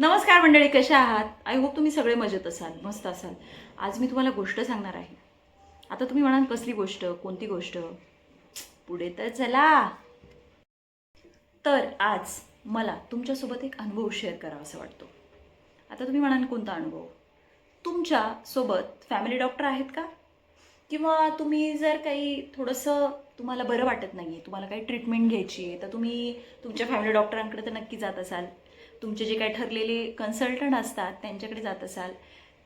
नमस्कार मंडळी कशा आहात? आय होप तुम्ही सगळे मजेत असाल मस्त असाल. आज मी तुम्हाला गोष्ट सांगणार आहे. आता तुम्ही म्हणाल कसली गोष्ट? कोणती गोष्ट? पुढे तर चला. तर आज मला तुमच्यासोबत एक अनुभव शेअर करावा असं वाटतो. आता तुम्ही म्हणाल कोणता अनुभव? तुमच्यासोबत फॅमिली डॉक्टर आहेत का? किंवा तुम्ही जर काही थोडंसं तुम्हाला बरं वाटत नाही आहे तुम्हाला काही ट्रीटमेंट घ्यायची आहे तर तुम्ही तुमच्या फॅमिली डॉक्टरांकडे तर नक्की जात असाल. तुमचे जे काही ठरलेले कन्सल्टंट असतात त्यांच्याकडे जात असाल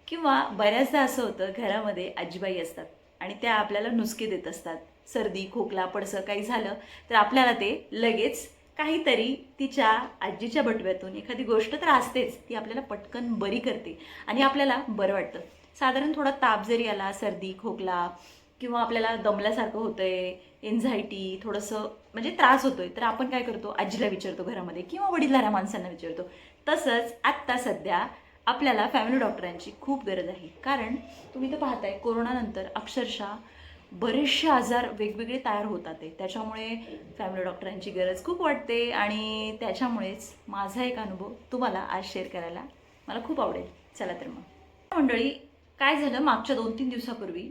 किंवा बऱ्याचदा असं होतं घरामध्ये आजीबाई असतात आणि त्या आपल्याला नुसके देत असतात. सर्दी खोकला पडसं काही झालं तर आपल्याला ते लगेच काहीतरी तिच्या आजीच्या बटव्यातून एखादी गोष्ट तर असतेच ती आपल्याला पटकन बरी करते आणि आपल्याला बरं वाटतं. साधारण थोडा ताप जरी आला सर्दी खोकला किंवा आपल्याला दमल्यासारखं होतंय एन्झायटी थोडंसं म्हणजे त्रास होतोय तर आपण काय करतो? आजीला विचारतो घरामध्ये किंवा वडीलधाऱ्या माणसांना विचारतो. तसंच आत्ता सध्या आपल्याला फॅमिली डॉक्टरांची खूप गरज आहे. कारण तुम्ही तर पाहताय कोरोनानंतर अक्षरशः बरेचसे आजार वेगवेगळे तयार होतात आहे. त्याच्यामुळे फॅमिली डॉक्टरांची गरज खूप वाटते आणि त्याच्यामुळेच माझा एक अनुभव तुम्हाला आज शेअर करायला मला खूप आवडेल. चला तर मग. मंडळी काय झालं? मागच्या दोन तीन दिवसापूर्वी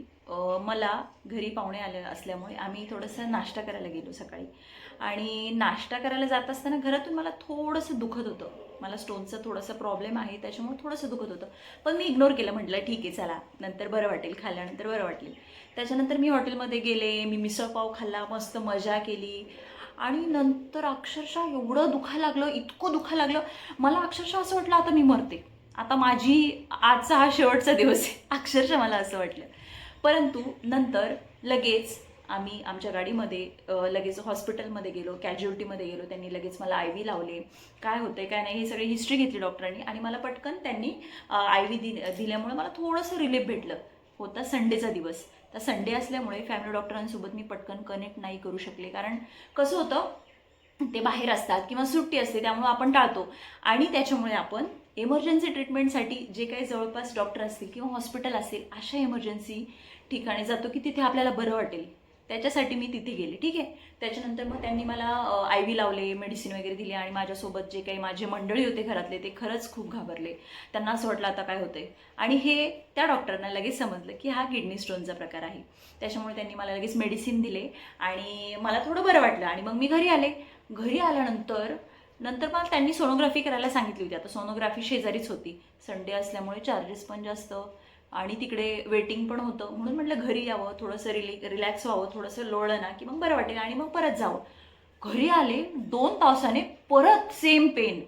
मला घरी पाहुणे आले असल्यामुळे आम्ही थोडंसं नाश्ता करायला गेलो सकाळी. आणि नाश्ता करायला जात असताना घरातून मला थोडंसं दुखत होतं. मला स्टोनचा थोडासा प्रॉब्लेम आहे त्याच्यामुळे थोडंसं दुखत होतं. पण मी इग्नोर केलं म्हटलं ठीक आहे चला. नंतर बरं वाटेल खाल्ल्यानंतर बरं वाटेल. त्याच्यानंतर मी हॉटेलमध्ये गेले मी मिसळपाव खाल्ला मस्त मजा केली. आणि नंतर अक्षरशः एवढं दुखायला लागलं इतकं दुखायला लागलं. मला अक्षरशः असं वाटलं आता मी मरते. आता माझी आजचा हा शेवटचा दिवस आहे. अक्षरशः मला असं वाटलं. परंतु नंतर लगेच आम्ही आमच्या गाडीमध्ये लगेच हॉस्पिटलमध्ये गेलो कॅज्युअल्टीमध्ये गेलो त्यांनी लगेच मला आय व्ही लावले. काय होतंय काय नाही हे सगळी हिस्ट्री घेतली डॉक्टरांनी आणि मला पटकन त्यांनी आय व्ही दि दिल्यामुळे मला थोडंसं रिलीफ भेटलं. होता संडेचा दिवस. तर संडे असल्यामुळे फॅमिली डॉक्टरांसोबत मी पटकन कनेक्ट नाही करू शकले. कारण कसं होतं ते बाहेर असतात किंवा सुट्टी असते त्यामुळे आपण टाळतो. आणि त्याच्यामुळे आपण इमर्जन्सी ट्रीटमेंटसाठी जे काही जवळपास डॉक्टर असतील किंवा हॉस्पिटल असेल अशा इमर्जन्सी ठिकाणी जातो की तिथे आपल्याला बरं वाटेल. त्याच्यासाठी मी तिथे गेले ठीक आहे? त्याच्यानंतर मग त्यांनी मला आय व्ही लावले मेडिसिन वगैरे दिली आणि माझ्यासोबत जे काही माझे मंडळी होते घरातले ते खरंच खूप घाबरले. त्यांना असं वाटलं आता काय होतंय. आणि हे त्या डॉक्टरना लगेच समजलं की हा किडनी स्टोनचा प्रकार आहे. त्याच्यामुळे त्यांनी मला लगेच मेडिसिन दिले आणि मला थोडं बरं वाटलं आणि मग मी घरी आले. घरी आल्यानंतर नंतर मला त्यांनी सोनोग्राफी करायला सांगितली होती. आता सोनोग्राफी शेजारीच होती. संडे असल्यामुळे चार्जेस पण जास्त आणि तिकडे वेटिंग पण होतं. म्हणून म्हटलं घरी यावं थोडंसं रिली रिलॅक्स व्हावं थोडंसं लोळलं ना की मग बरं वाटेल आणि मग परत जावं. घरी आले दोन तासाने परत same pain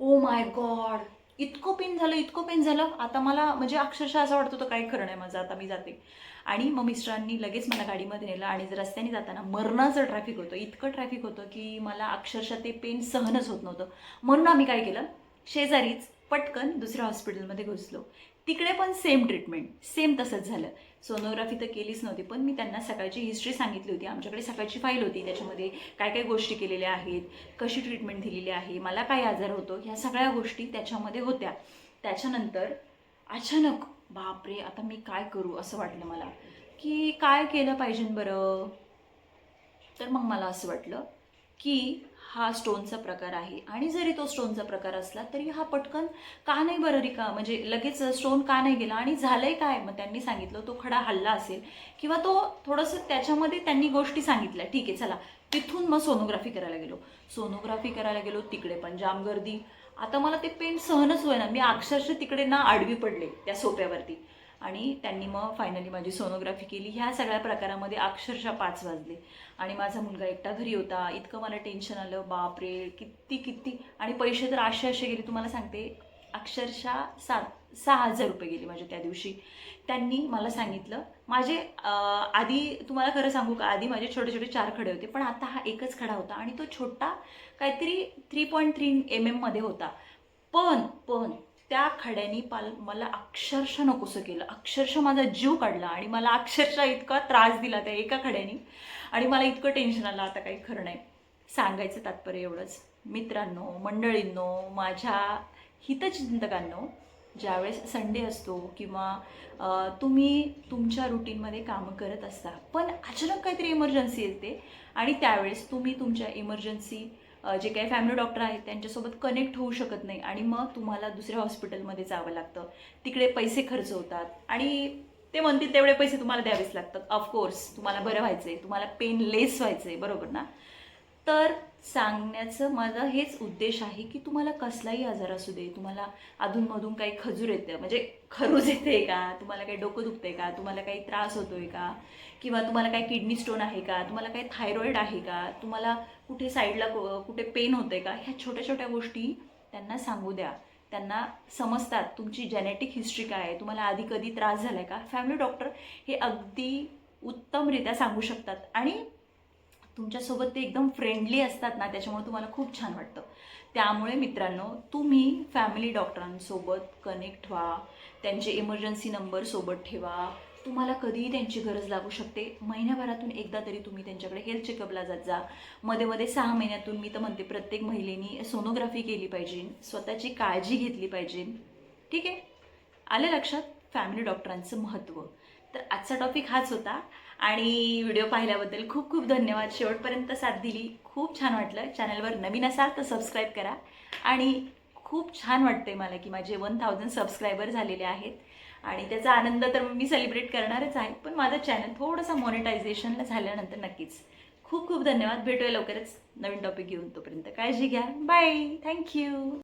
oh my god इतकं पेन झालं इतकं पेन झालं. आता मला म्हणजे अक्षरशः असं वाटत होतं काय खरं नाही माझं आता मी जाते. आणि मग मिस्टरांनी लगेच मला गाडीमध्ये नेलं आणि रस्त्याने जाताना मरणाचं ट्रॅफिक होतं इतकं ट्रॅफिक होतं की मला अक्षरशः ते पेन सहनच होत नव्हतं. म्हणून आम्ही काय केलं? शेजारीच पटकन दुसऱ्या हॉस्पिटलमध्ये घुसलो. तिकडे पण सेम ट्रीटमेंट सेम तसंच झालं. सोनोग्राफी तर केलीच नव्हती पण मी त्यांना सकाळची हिस्ट्री सांगितली होती. आमच्याकडे सकाळची फाईल होती त्याच्यामध्ये काय काय गोष्टी केलेल्या आहेत कशी ट्रीटमेंट दिलेली आहे मला काय आजार होतो ह्या सगळ्या गोष्टी त्याच्यामध्ये होत्या. त्याच्यानंतर अचानक बापरे आता मी काय करू असं वाटलं मला. की काय केलं पाहिजे बरं? तर मग मला असं वाटलं की हा स्टोनचा प्रकार आहे. आणि जरी तो स्टोनचा प्रकार असला तरी हा पटकन का नाही बरं रिका म्हणजे लगेच स्टोन का नाही गेला आणि झालंय काय? मग त्यांनी सांगितलं तो खडा हल्ला असेल किंवा तो थोडंसं त्याच्यामध्ये त्यांनी गोष्टी सांगितल्या. ठीक आहे चला. तिथून मग सोनोग्राफी करायला गेलो. सोनोग्राफी करायला गेलो तिकडे पण जाम गर्दी आता मला ते पेन सहनच होय ना मी अक्षरशः तिकडे ना आडवी पडले त्या सोप्यावरती. आणि त्यांनी मग फायनली माझी सोनोग्राफी केली. ह्या सगळ्या प्रकारामध्ये अक्षरशः पाच वाजले. आणि माझा मुलगा एकटा घरी होता. इतकं मला टेन्शन आलं. बाप रे किती किती? आणि पैसे तर असे असे गेले. तुम्हाला सांगते अक्षरशः सात सहा हजार रुपये गेले माझे त्या दिवशी. त्यांनी मला सांगितलं माझे आधी तुम्हाला खरं सांगू का? आधी माझे छोटे छोटे चार खडे होते. पण आता हा एकच खडा होता. आणि तो छोटा काहीतरी थ्री पॉईंट थ्री एम एममध्ये होता. पण पण त्या खड्यानी पाल मला अक्षरशः नकोसं केलं. अक्षरशः माझा जीव काढला आणि मला अक्षरशः इतका त्रास दिला त्या एका खड्यानी. आणि मला इतकं टेन्शन आलं आता काही खरं नाही. सांगायचं तात्पर्य एवढंच. मित्रांनो मंडळींनो माझ्या हितचिंतकांनो ज्यावेळेस संडे असतो किंवा तुम्ही तुमच्या रुटीनमध्ये कामं करत असता पण अचानक काहीतरी इमर्जन्सी येते आणि त्यावेळेस तुम्ही तुमच्या इमर्जन्सी जे काही फॅमिली डॉक्टर आहेत त्यांच्यासोबत कनेक्ट होऊ शकत नाही आणि मग तुम्हाला दुसऱ्या हॉस्पिटलमध्ये जावं लागतं. तिकडे पैसे खर्च होतात आणि ते म्हणतील तेवढे पैसे तुम्हाला द्यावेच लागतात. ऑफकोर्स तुम्हाला बरं व्हायचं आहे तुम्हाला पेन लेस व्हायचं आहे बरोबर ना? तर सांगण्याचं माझा हेच उद्देश आहे की तुम्हाला कसलाही आजार असू दे तुम्हाला अधूनमधून काही खजूर येतं म्हणजे खरूज येते का तुम्हाला काही डोकं दुखतंय का तुम्हाला काही त्रास होतोय का किंवा तुम्हाला काही किडनी स्टोन आहे का तुम्हाला काही थायरॉईड आहे का तुम्हाला कुठे साईडला कुठे पेन होतंय का ह्या छोट्या छोट्या गोष्टी त्यांना सांगू द्या. त्यांना समजतात तुमची जेनेटिक हिस्ट्री काय आहे तुम्हाला आधी कधी त्रास झाला आहे का. फॅमिली डॉक्टर हे अगदी उत्तमरित्या सांगू शकतात. आणि तुमच्यासोबत ते एकदम फ्रेंडली असतात ना त्याच्यामुळे तुम्हाला खूप छान वाटतं. त्यामुळे मित्रांनो तुम्ही फॅमिली डॉक्टरांसोबत कनेक्ट व्हा त्यांचे इमर्जन्सी नंबर सोबत ठेवा. तुम्हाला कधीही त्यांची गरज लागू शकते. महिन्याभरातून एकदा तरी तुम्ही त्यांच्याकडे हेल्थ चेकअपला जात जा. मध्ये मध्ये सहा महिन्यातून मी तर म्हणते प्रत्येक महिलेनी सोनोग्राफी केली पाहिजे स्वतःची काळजी घेतली पाहिजे. ठीक आहे? आले लक्षात? फॅमिली डॉक्टरांचं महत्त्व तर आजचा टॉपिक हाच होता. आणि व्हिडिओ पाहिल्याबद्दल खूप खूप धन्यवाद. शेवटपर्यंत साथ दिली. खूप छान वाटलं. चॅनलवर नवीन असाल तर सबस्क्राईब करा. आणि खूप छान वाटते मला की माझे वन थाउजंड सबस्क्रायबर झालेले आहेत. आणि त्याचा आनंद तर मी सेलिब्रेट करणारच आहे. पण माझं चॅनल थोडंसं मॉनिटायझेशनला झाल्यानंतर नक्कीच. खूप खूप धन्यवाद. भेटूया लवकरच नवीन टॉपिक घेऊन तोपर्यंत. काळजी घ्या. Bye thank you